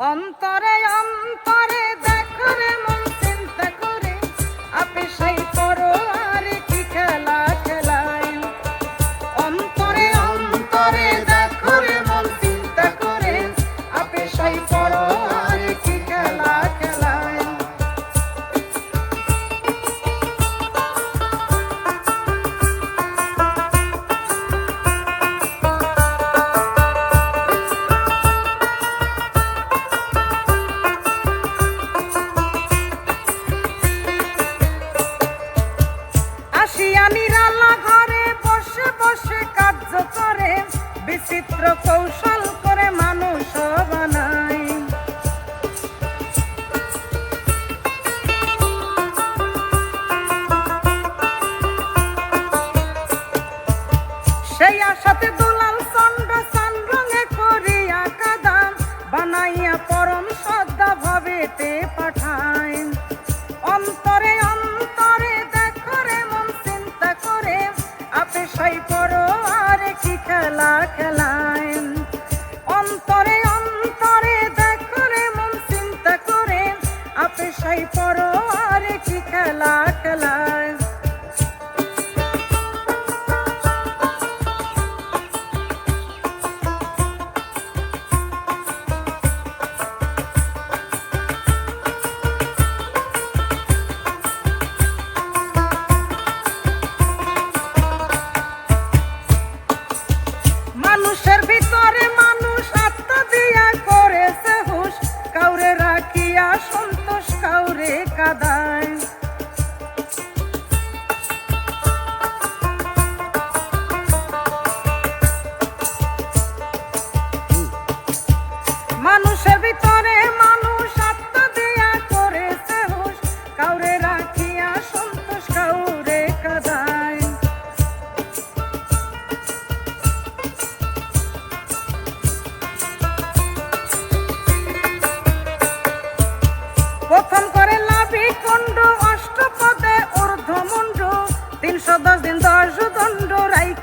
অন্তরে অন্তরে বিচিত্র কৌশল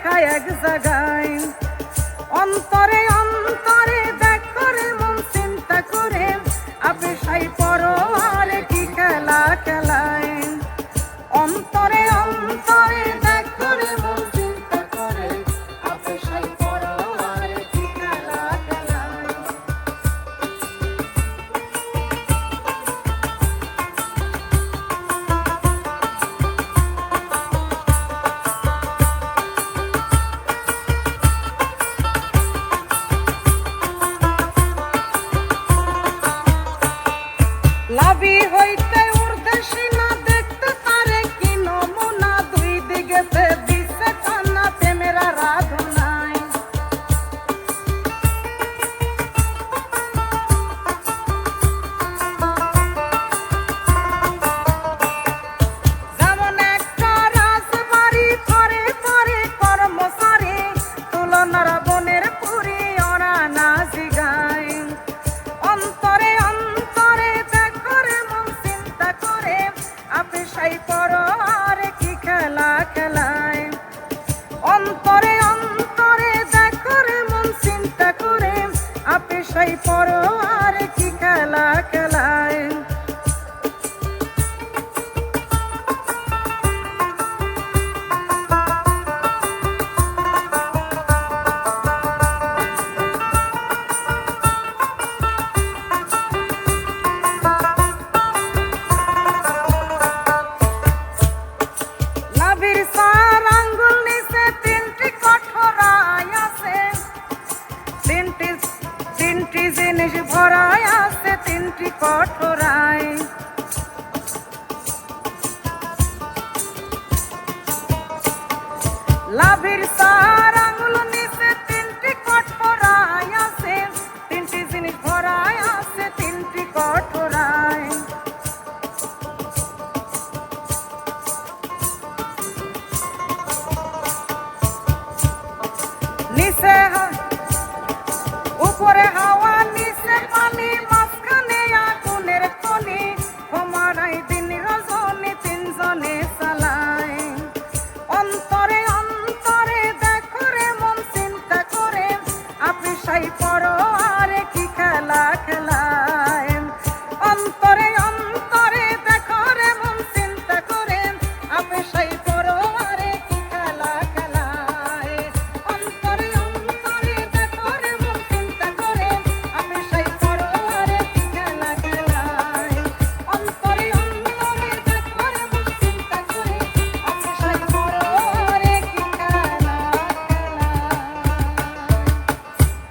একা এক জাগায় অন্তরে অন্তরে করো দুটি কঠোরায় লাভের সার আঙুল নিচে তিনটি কঠোরায় আছে। তিনটি জিনিস ভরায় আছে, তিনটি কঠোরায় নিচে তাই পড়ো আর কি খেলা খেলা।